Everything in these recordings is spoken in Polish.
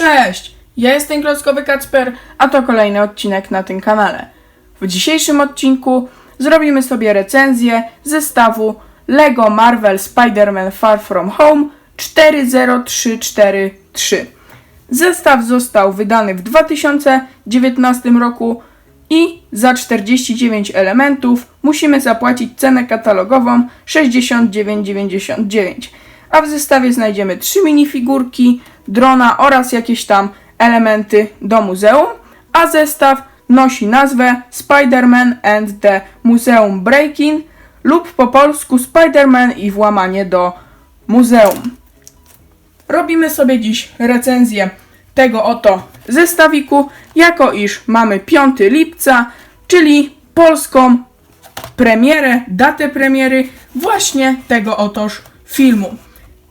Cześć! Ja jestem Klockowy Kacper, a to kolejny odcinek na tym kanale. W dzisiejszym odcinku zrobimy sobie recenzję zestawu LEGO Marvel Spider-Man Far From Home 40343. Zestaw został wydany w 2019 roku i za 49 elementów musimy zapłacić cenę katalogową 69,99. A w zestawie znajdziemy trzy minifigurki, drona oraz jakieś tam elementy do muzeum, a zestaw nosi nazwę Spider-Man and the Museum Breaking lub po polsku Spider-Man i włamanie do muzeum. Robimy sobie dziś recenzję tego oto zestawiku, jako iż mamy 5 lipca, czyli polską premierę, datę premiery właśnie tego otoż filmu.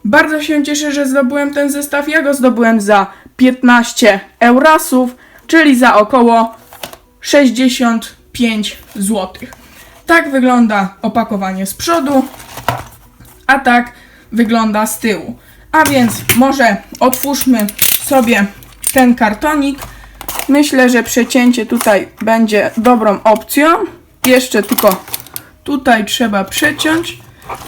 Bardzo się cieszę, że zdobyłem ten zestaw. Ja go zdobyłem za 15 eurasów, czyli za około 65 zł. Tak wygląda opakowanie z przodu, a tak wygląda z tyłu. A więc może otwórzmy sobie ten kartonik. Myślę, że przecięcie tutaj będzie dobrą opcją. Jeszcze tylko tutaj trzeba przeciąć.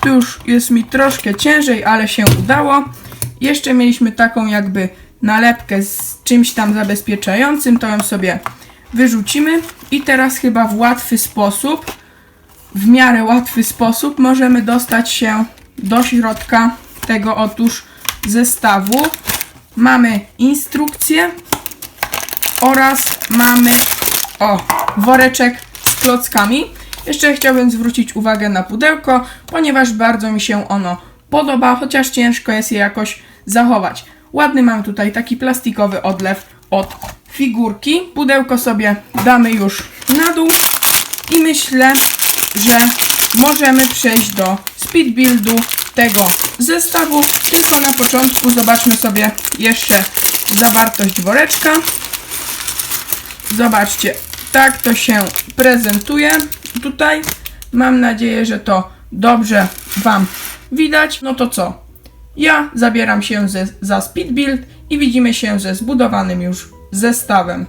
Tu już jest mi troszkę ciężej, ale się udało. Jeszcze mieliśmy taką jakby nalepkę z czymś tam zabezpieczającym. To ją sobie wyrzucimy. I teraz chyba w łatwy sposób, w miarę łatwy sposób możemy dostać się do środka tego otóż zestawu. Mamy instrukcję oraz mamy o woreczek z klockami. Jeszcze chciałbym zwrócić uwagę na pudełko, ponieważ bardzo mi się ono podoba, chociaż ciężko jest je jakoś zachować. Ładny mam tutaj taki plastikowy odlew od figurki. Pudełko sobie damy już na dół i myślę, że możemy przejść do speed buildu tego zestawu. Tylko na początku zobaczmy sobie jeszcze zawartość woreczka. Zobaczcie, tak to się prezentuje tutaj. Mam nadzieję, że to dobrze Wam widać. No to co? Ja zabieram się ze, za speed build i widzimy się ze zbudowanym już zestawem.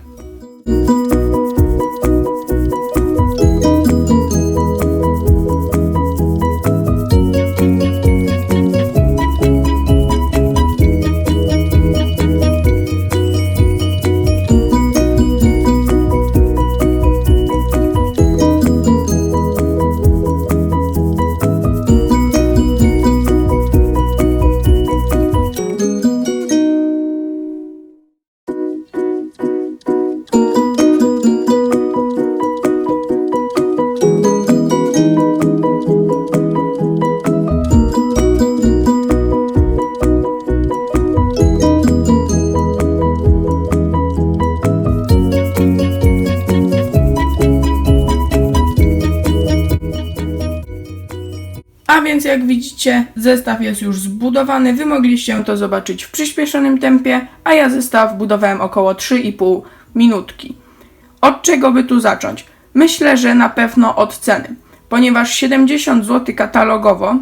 A więc jak widzicie, zestaw jest już zbudowany. Wy mogliście to zobaczyć w przyspieszonym tempie, a ja zestaw budowałem około 3,5 minutki. Od czego by tu zacząć? Myślę, że na pewno od ceny, ponieważ 70 zł katalogowo,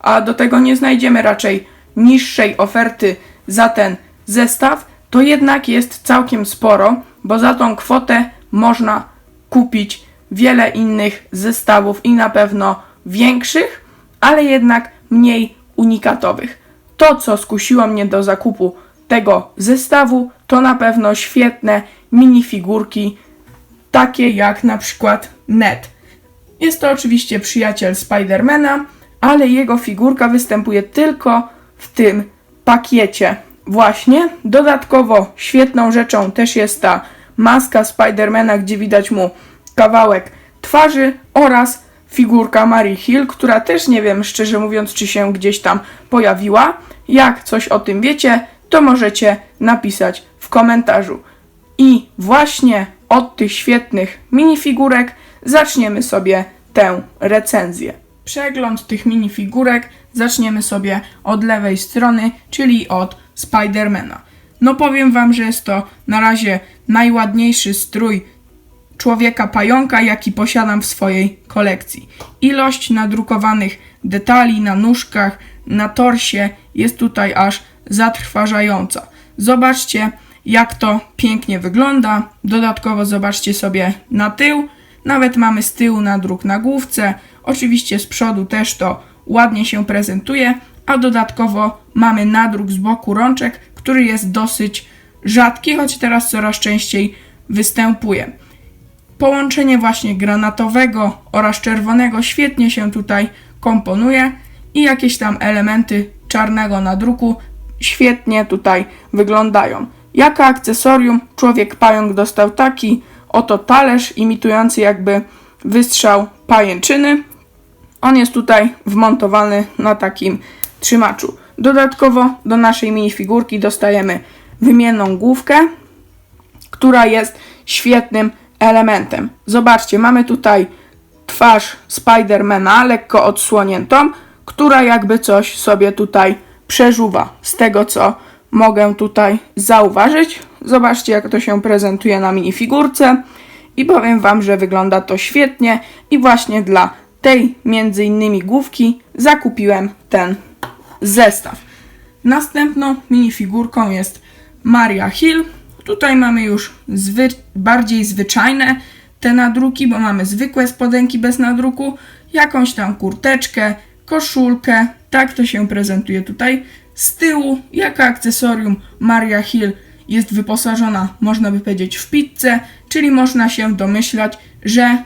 a do tego nie znajdziemy raczej niższej oferty za ten zestaw, to jednak jest całkiem sporo, bo za tą kwotę można kupić wiele innych zestawów i na pewno większych, ale jednak mniej unikatowych. To, co skusiło mnie do zakupu tego zestawu, to na pewno świetne minifigurki, takie jak na przykład Ned. Jest to oczywiście przyjaciel Spidermana, ale jego figurka występuje tylko w tym pakiecie. Właśnie, dodatkowo świetną rzeczą też jest ta maska Spidermana, gdzie widać mu kawałek twarzy oraz figurka Mary Hill, która też nie wiem, szczerze mówiąc, czy się gdzieś tam pojawiła. Jak coś o tym wiecie, to możecie napisać w komentarzu. I właśnie od tych świetnych minifigurek zaczniemy sobie tę recenzję. Przegląd tych minifigurek zaczniemy sobie od lewej strony, czyli od Spidermana. No powiem wam, że jest to na razie najładniejszy strój człowieka pająka, jaki posiadam w swojej kolekcji. Ilość nadrukowanych detali na nóżkach, na torsie jest tutaj aż zatrważająca. Zobaczcie, jak to pięknie wygląda. Dodatkowo zobaczcie sobie na tył. Nawet mamy z tyłu nadruk na główce. Oczywiście z przodu też to ładnie się prezentuje, a dodatkowo mamy nadruk z boku rączek, który jest dosyć rzadki, choć teraz coraz częściej występuje. Połączenie właśnie granatowego oraz czerwonego świetnie się tutaj komponuje i jakieś tam elementy czarnego nadruku świetnie tutaj wyglądają. Jako akcesorium człowiek pająk dostał taki oto talerz imitujący jakby wystrzał pajęczyny. On jest tutaj wmontowany na takim trzymaczu. Dodatkowo do naszej minifigurki dostajemy wymienną główkę, która jest świetnym elementem. Zobaczcie, mamy tutaj twarz Spidermana lekko odsłoniętą, która jakby coś sobie tutaj przeżuwa. Z tego co mogę tutaj zauważyć. Zobaczcie, jak to się prezentuje na minifigurce. I powiem Wam, że wygląda to świetnie. I właśnie dla tej między innymi główki zakupiłem ten zestaw. Następną minifigurką jest Maria Hill. Tutaj mamy już zwy bardziej zwyczajne te nadruki, bo mamy zwykłe spodenki bez nadruku, jakąś tam kurteczkę, koszulkę. Tak to się prezentuje tutaj. Z tyłu, jako akcesorium, Maria Hill jest wyposażona, można by powiedzieć, w pizzę, czyli można się domyślać, że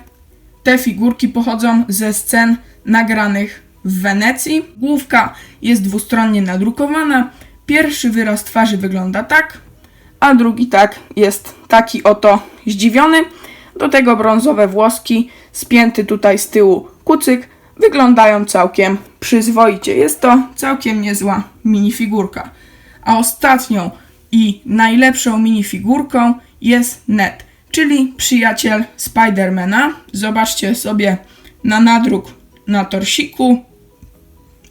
te figurki pochodzą ze scen nagranych w Wenecji. Główka jest dwustronnie nadrukowana. Pierwszy wyraz twarzy wygląda tak, a drugi tak jest taki oto zdziwiony. Do tego brązowe włoski, spięty tutaj z tyłu kucyk, wyglądają całkiem przyzwoicie. Jest to całkiem niezła minifigurka. A ostatnią i najlepszą minifigurką jest Ned, czyli przyjaciel Spidermana. Zobaczcie sobie na nadruk na torsiku,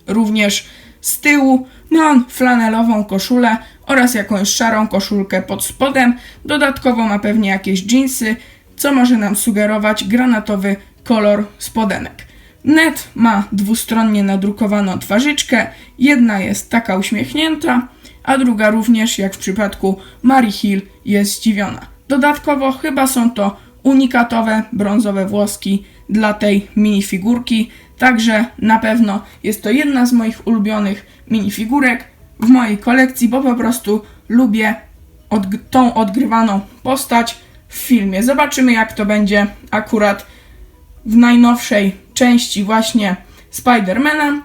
również z tyłu ma on flanelową koszulę oraz jakąś szarą koszulkę pod spodem. Dodatkowo ma pewnie jakieś dżinsy, co może nam sugerować granatowy kolor spodenek. Net ma dwustronnie nadrukowaną twarzyczkę. Jedna jest taka uśmiechnięta, a druga również, jak w przypadku Mary Hill, jest zdziwiona. Dodatkowo chyba są to unikatowe brązowe włoski dla tej minifigurki, także na pewno jest to jedna z moich ulubionych minifigurek w mojej kolekcji, bo po prostu lubię tą odgrywaną postać w filmie. Zobaczymy jak to będzie akurat w najnowszej części właśnie Spidermana,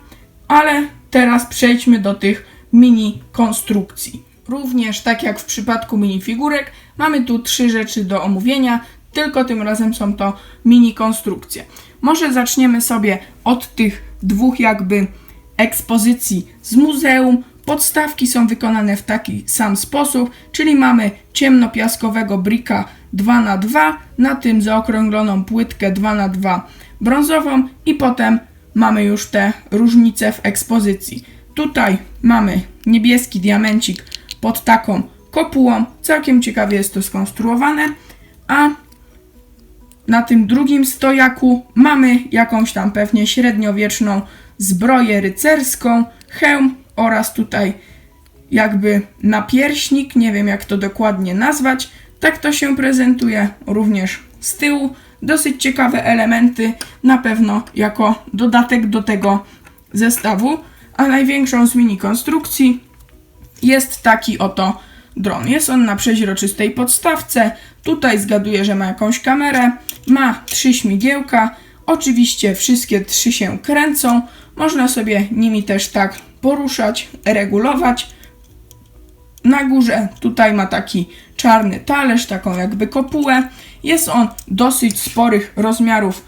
ale teraz przejdźmy do tych mini konstrukcji. Również tak jak w przypadku minifigurek, mamy tu trzy rzeczy do omówienia, tylko tym razem są to mini konstrukcje. Może zaczniemy sobie od tych dwóch jakby ekspozycji z muzeum. Podstawki są wykonane w taki sam sposób, czyli mamy ciemnopiaskowego brika 2x2, na tym zaokrągloną płytkę 2x2 brązową i potem mamy już te różnice w ekspozycji. Tutaj mamy niebieski diamencik pod taką kopułą, całkiem ciekawie jest to skonstruowane, a na tym drugim stojaku mamy jakąś tam pewnie średniowieczną zbroję rycerską, hełm oraz tutaj jakby napierśnik, nie wiem jak to dokładnie nazwać. Tak to się prezentuje również z tyłu. Dosyć ciekawe elementy, na pewno jako dodatek do tego zestawu. A największą z mini konstrukcji jest taki oto dron. Jest on na przeźroczystej podstawce. Tutaj zgaduję, że ma jakąś kamerę. Ma trzy śmigiełka. Oczywiście wszystkie trzy się kręcą. Można sobie nimi też tak poruszać, regulować. Na górze tutaj ma taki czarny talerz, taką jakby kopułę. Jest on dosyć sporych rozmiarów,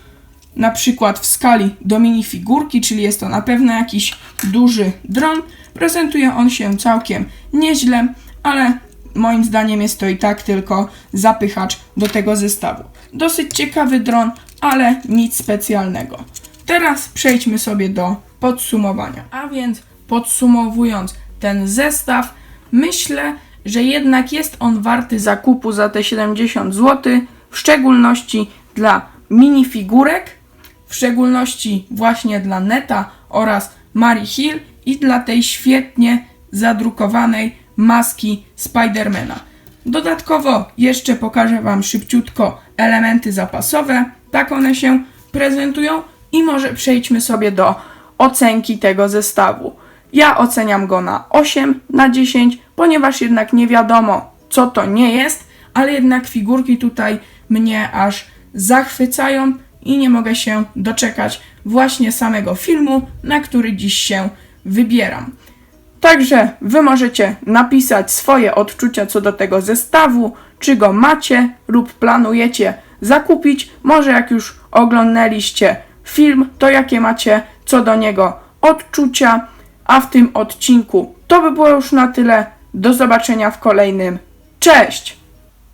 na przykład w skali do minifigurki, czyli jest to na pewno jakiś duży dron. Prezentuje on się całkiem nieźle, ale moim zdaniem jest to i tak tylko zapychacz do tego zestawu. Dosyć ciekawy dron, ale nic specjalnego. Teraz przejdźmy sobie do podsumowania. A więc podsumowując ten zestaw, myślę, że jednak jest on warty zakupu za te 70 zł, w szczególności dla minifigurek, w szczególności właśnie dla Neta oraz Mary Hill i dla tej świetnie zadrukowanej maski Spidermana. Dodatkowo jeszcze pokażę Wam szybciutko elementy zapasowe. Tak one się prezentują i może przejdźmy sobie do ocenki tego zestawu. Ja oceniam go na 8 na 10, ponieważ jednak nie wiadomo, co to nie jest, ale jednak figurki tutaj mnie aż zachwycają i nie mogę się doczekać właśnie samego filmu, na który dziś się wybieram. Także Wy możecie napisać swoje odczucia co do tego zestawu, czy go macie lub planujecie zakupić. Może jak już oglądaliście film, to jakie macie co do niego odczucia. A w tym odcinku to by było już na tyle. Do zobaczenia w kolejnym. Cześć!